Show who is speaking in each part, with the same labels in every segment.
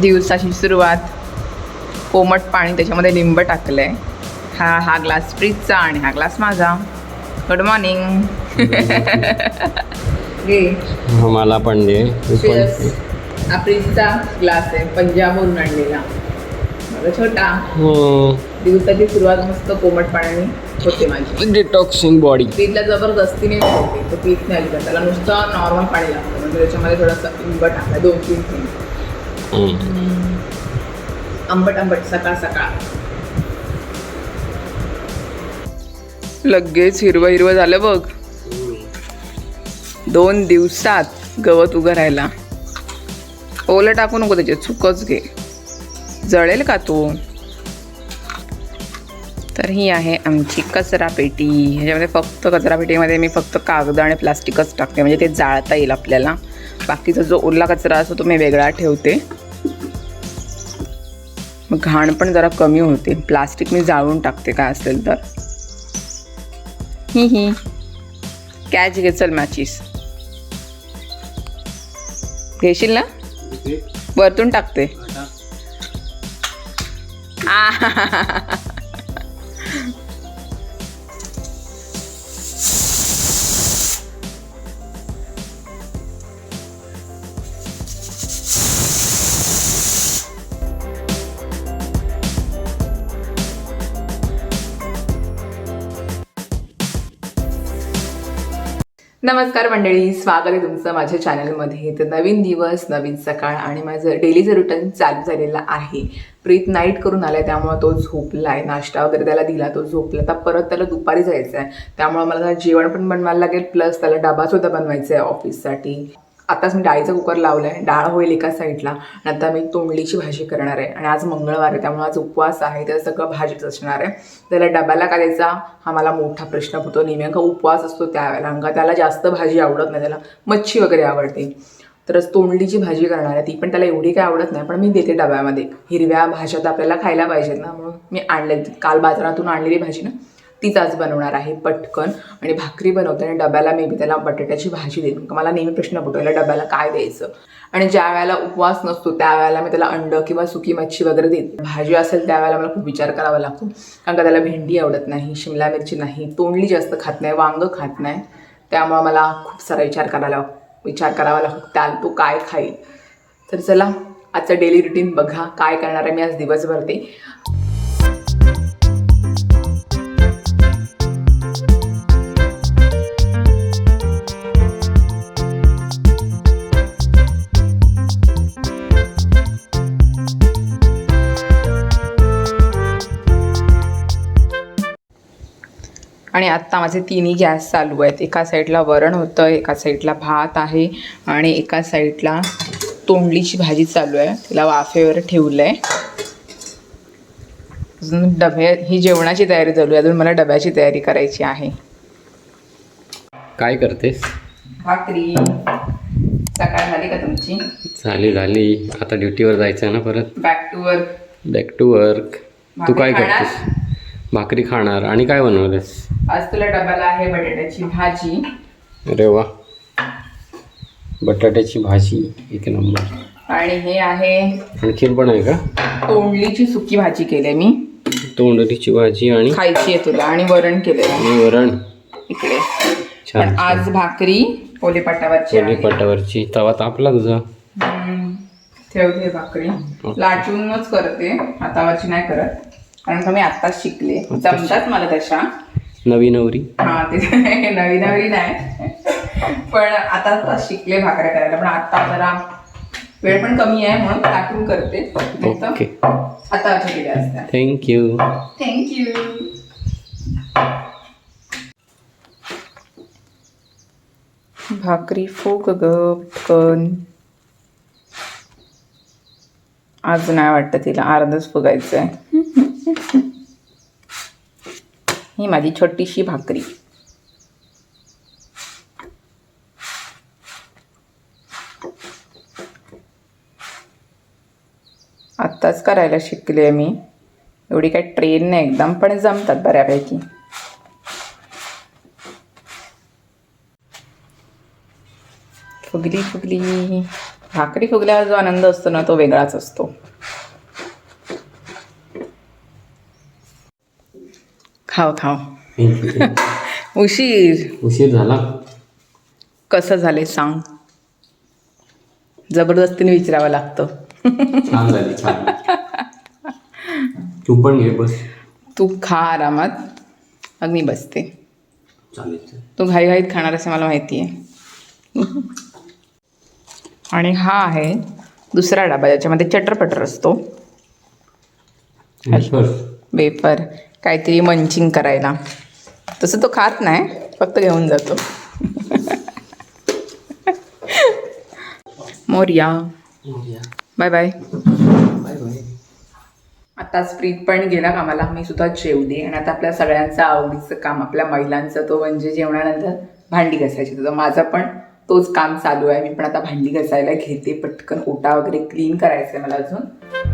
Speaker 1: दिवसाची सुरुवात. कोमट पाणी त्याच्यामध्ये लिंब टाकलं आहे हा हा ग्लास फ्रीजचा आणि हा ग्लास माझा. गुड मॉर्निंग
Speaker 2: मला पण दे.
Speaker 1: हा फ्रीजचा ग्लास आहे. पंजाबवरून आणलेला. माझा छोटा.
Speaker 2: हम्म.
Speaker 1: दिवसाची सुरुवात मस्त कोमट पाण्याने होते माझी.
Speaker 2: डिटॉक्सिंग बॉडी
Speaker 1: पीठला जबरदस्तीने होते तो पीठ नाही त्याला नुसतं नॉर्मल पाणी लागतं. म्हणजे त्याच्यामध्ये थोडंसं लिंब टाकलं दोन तीन थेंब. आंबट आंबट सकाळ सकाळ. लगेच हिरवं हिरवं झालं बघ. दोन दिवसात गवत उभं राहायला. ओलं टाकू नको त्याच्यात सुकच घे. जळेल का तो? तर ही आहे आमची कचरा पेटी. ह्याच्यामध्ये फक्त कचरा पेटीमध्ये मी फक्त कागद आणि प्लास्टिकच टाकते. म्हणजे ते जाळता येईल आपल्याला. बाकीचा जो ओला कचरा असतो तो मी वेगळा ठेवते. मग घाण पण जरा कमी होते. प्लास्टिक मी जाळून टाकते काय असेल तर. ही ही कॅच घे चल मॅचीस. घेशील ना? वरतून टाकते. आ Yeah. नमस्कार मंडळी स्वागत आहे तुमचं माझ्या चॅनलमध्ये. तर नवीन दिवस नवीन सकाळ आणि माझं डेलीचं रुटीन चालू झालेलं आहे प्रीत नाईट करून आलाय त्यामुळे तो झोपला आहे नाश्ता वगैरे त्याला दिला तो झोपला. तर परत त्याला दुपारी जायचं आहे त्यामुळे मला जेवण पण बनवायला लागेल प्लस त्याला डबासुद्धा बनवायचा आहे ऑफिससाठी आताच मी डाळीचा कुकर लावला आहे डाळ होईल एका साईडला. आणि आता मी तोंडलीची भाजी करणार आहे. आणि आज मंगळवार आहे त्यामुळे आज उपवास आहे तर सगळं भाजीच असणार आहे. त्याला डब्याला काय द्यायचा? हा मला मोठा प्रश्न पडतो. नेमका उपवास असतो त्यावेळेला. कारण त्याला जास्त भाजी आवडत नाही. त्याला मच्छी वगैरे आवडते. तर तोंडलीची भाजी करणार आहे. ती पण त्याला एवढी काय आवडत नाही पण मी देते डब्यामध्ये. हिरव्या भाज्या तर आपल्याला खायला पाहिजेत ना. म्हणून मी आणले काल बाजारातून आणलेली भाजी ना. तीच आज बनवणार आहे पटकन. आणि भाकरी बनवते आणि डब्याला मे बी त्याला बटाट्याची भाजी देईन मला नेहमी प्रश्न पडतो याला डब्याला काय द्यायचं? आणि ज्या वेळेला उपवास नसतो त्यावेळेला मी त्याला अंड किंवा सुकी मच्छी वगैरे देते. भाजी असेल त्यावेळेला मला खूप विचार करावा लागतो. कारण का त्याला भेंडी आवडत नाही शिमला मिरची नाही तोंडली जास्त खात नाही वांगं खात नाही. त्यामुळं मला खूप सारा विचार करायला विचार करावा लागतो त्या तो काय खाईल? तर चला आजचं डेली रुटीन बघा काय करणार आहे मी आज दिवसभर ते. आणि आत्ता माझे तिन्ही गॅस चालू आहेत. एका साईडला वरण होतं एका साईडला भात आहे आणि एका साईडला तोंडलीची भाजी चालू आहे. तिला वाफेवर ठेवलं आहे अजून डबे ही जेवणाची तयारी चालू आहे. अजून मला डब्याची तयारी करायची आहे.
Speaker 2: काय करतेस?
Speaker 1: भाकरी. सकाळ झाली का तुमची?
Speaker 2: झाली झाली. आता ड्युटीवर जायचं आहे ना परत?
Speaker 1: Back to work
Speaker 2: back to work तू काय? करतेस? भाकरी खाणार. आणि काय बनवलेस?
Speaker 1: आज तुला डब्याला आहे बटाट्याची भाजी.
Speaker 2: अरे वा. बटाट्याची भाजी एक नंबर.
Speaker 1: आणि हे आहे
Speaker 2: आणखीन पण आहे का?
Speaker 1: तोंडलीची सुकी भाजी केली मी.
Speaker 2: तोंडलीची भाजी आणि
Speaker 1: खायची आहे तुला आणि वरण
Speaker 2: आणि वरण.
Speaker 1: इकडे.
Speaker 2: छान
Speaker 1: पण आज भाकरी पोले पाटावरची आहे.
Speaker 2: पाटावरची तवा तापला तुझा.
Speaker 1: ठेवते भाकरी. लाटूनच करते. हातावरची नाही करत. कारण का मी आत्ताच शिकले. जमतात मला तशा.
Speaker 2: नवी नवरी.
Speaker 1: हा ते नवी नवी नाही. पण आता आता शिकले भाकऱ्या करायला पण आता जरा वेळ पण कमी आहे म्हणून लाटून करते.
Speaker 2: ओके.
Speaker 1: हातावरच्या केल्या असतात
Speaker 2: थँक्यू
Speaker 1: थँक्यू भाकरी फुग ग पटकन आज नाही वाटतं तिला अर्धच फुगायचं आहे ही माझी छोटीशी भाकरी. आत्ताच करायला शिकले मी. एवढी काही ट्रेन नाही एकदम पण जमतात बऱ्यापैकी. फुगली फुगली. भाकरी फुगल्यावर जो आनंद असतो ना तो वेगळाच असतो. खाव खाव. उशीर.
Speaker 2: उशीर झाला.
Speaker 1: कसं झालंय सांग. जबरदस्तीने विचारावं लागतं.
Speaker 2: छान झाली छान. तू पण घे बस.
Speaker 1: तू खा आरामात. मग मी बसते.
Speaker 2: चालेल चालेल.
Speaker 1: तू घाईघाईत खाणार असे मला माहिती आहे आणि हा आहे दुसरा डबा ज्याच्यामध्ये चटरपटर असतो. वेफर. काहीतरी मंचिंग करायला. तसं तो खात नाही फक्त घेऊन जातो. Morya. Bye bye
Speaker 2: bye bye
Speaker 1: आता प्रीत पण गेला कामाला. मी सुद्धा जेवली आणि आता आपल्या सगळ्यांचं आवडीचं काम आपल्या महिलांचं तो म्हणजे जेवणानंतर भांडी घासायची. तर माझं पण तोच काम चालू आहे. मी पण आता भांडी घासायला घेते पटकन ओटा वगैरे क्लीन करायचं आहे मला अजून.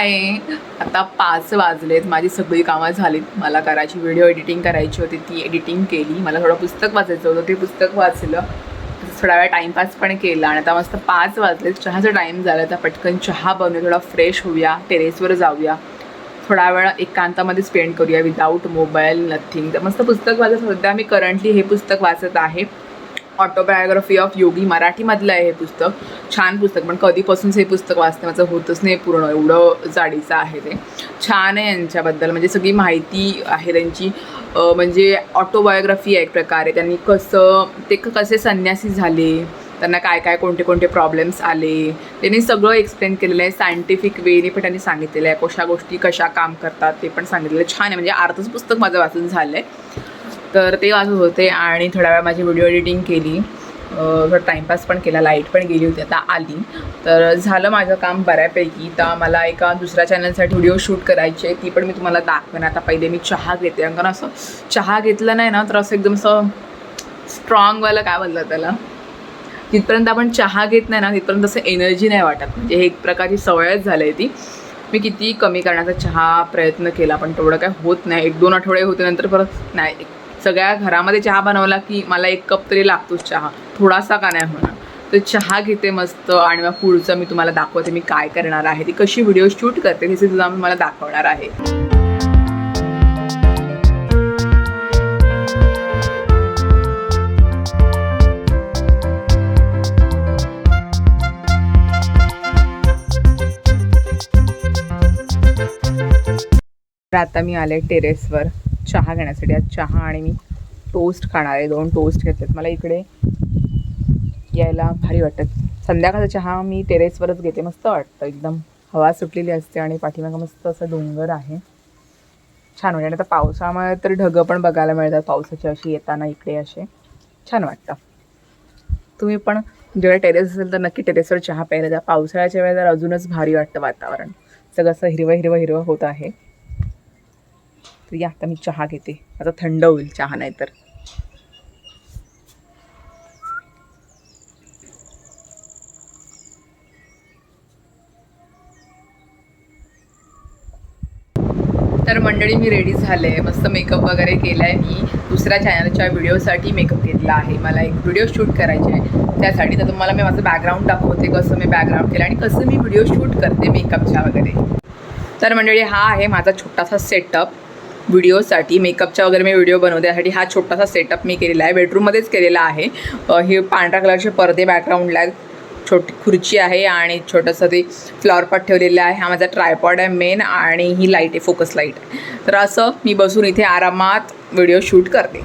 Speaker 1: हाय. आता पाच वाजलेत. माझी सगळी कामं झालीत. मला करायची व्हिडिओ एडिटिंग करायची होती. ती एडिटिंग केली. मला थोडं पुस्तक वाचायचं होतं. ते पुस्तक वाचलं. थोडा वेळ टाईमपास पण केला. आणि आता मस्त पाच वाजलेत. चहाचा टाईम झाला. तर पटकन चहा बनवूया. थोडा फ्रेश होऊया. टेरेसवर जाऊया. थोडा वेळ एकांतामध्ये स्पेंड करूया. विदाऊट मोबाईल नथिंग तर मस्त पुस्तक वाचत सध्या मी करंटली हे पुस्तक वाचत आहे. ऑटोबायोग्राफी ऑफ योगी मराठीमधलं आहे हे पुस्तक. छान पुस्तक पण कधीपासूनच हे पुस्तक वाचते? माझं होतच नाही पूर्ण एवढं जाडीचं आहे ते. छान आहे यांच्याबद्दल म्हणजे सगळी माहिती आहे त्यांची. म्हणजे ऑटोबायोग्राफी आहे एक प्रकारे. त्यांनी कसं ते कसे संन्यासी झाले? त्यांना काय काय कोणते कोणते प्रॉब्लेम्स आले? त्यांनी सगळं एक्सप्लेन केलेलं आहे सायंटिफिक वेने पण त्यांनी सांगितलेलं आहे. कशा गोष्टी कशा काम करतात ते पण सांगितलेलं आहे. छान आहे म्हणजे अर्थच पुस्तक माझं वाचून झालं आहे तर ते वाजत होते आणि थोड्या वेळा माझी व्हिडिओ एडिटिंग केली. थोडं टाईमपास पण केला लाइट पण गेली होती आता आली. तर झालं माझं काम बऱ्यापैकी. तर मला एका दुसऱ्या चॅनलसाठी व्हिडिओ शूट करायची आहे ती पण मी तुम्हाला दाखवेन. आता पहिले मी चहा घेते कारण असं चहा घेतलं नाही ना तर असं एकदम असं स्ट्रॉंगवालं काय बोललं त्याला? जिथपर्यंत आपण चहा घेत नाही ना तिथपर्यंत असं एनर्जी नाही वाटत. म्हणजे हे एक प्रकारची सवयच झाली आहे ती. मी किती कमी करण्याचा चहा प्रयत्न केला पण तेवढं काय होत नाही. एक दोन आठवडे होते नंतर परत नाही सगळ्या घरामध्ये चहा बनवला की मला एक कप तरी लागतोच चहा. थोडासा का नाही होणार? तर चहा घेते मस्त आणि मग पुढचं मी तुम्हाला दाखवते मी काय करणार आहे. ती कशी व्हिडिओ शूट करते हे सुद्धा मी मला दाखवणार आहे. आता मी आले टेरेसवर चहा घेण्यासाठी. आज चहा आणि मी टोस्ट खाणार आहे. दोन टोस्ट घेतलेत. मला इकडे यायला भारी वाटत. संध्याकाळचा चहा मी टेरेसवरच घेते. मस्त वाटतं. एकदम हवा सुटलेली असते आणि पाठीमागं मस्त असं डोंगर आहे. छान वाटतं. आणि आता पावसामुळे तर ढगं पण बघायला मिळतात. पावसाची अशी येताना इकडे असे. छान वाटतं. तुम्ही पण जेव्हा टेरेस असेल तर नक्की टेरेसवर चहा प्यायला जा. पावसाळ्याच्या वेळेला अजूनच भारी वाटतं वातावरण. सगळं असं हिरवं हिरवं हिरवं होत आहे. तर या आता मी चहा घेते. आता थंड होईल चहा नाही तर तर मंडळी मी रेडी झाले. मस्त मेकअप वगैरे केला आहे मी. दुसऱ्या चॅनलच्या व्हिडिओसाठी मेकअप घेतला आहे. मला एक व्हिडिओ शूट करायचे आहे. त्यासाठी तर तुम्हाला मी माझं बॅकग्राऊंड दाखवते कसं मी बॅकग्राऊंड केलं आणि कसं मी व्हिडिओ शूट करते मेकअपच्या वगैरे. तर मंडळी हा आहे माझा छोटासा सेटअप व्हिडिओसाठी मेकअपच्या वगैरे मी व्हिडिओ बनवते. त्यासाठी हा छोटासा सेटअप मी केलेला आहे. बेडरूममध्येच केलेला आहे. हे पांढऱ्या कलरचे पडदे बॅकग्राऊंडला आहेत छोटी खुर्ची आहे आणि छोटंसं ते फ्लॉवर पॉट ठेवलेलं आहे. हा माझा ट्रायपॉड आहे मेन आणि ही लाइट आहे फोकस लाइट तर असं मी बसून इथे आरामात व्हिडिओ शूट करते.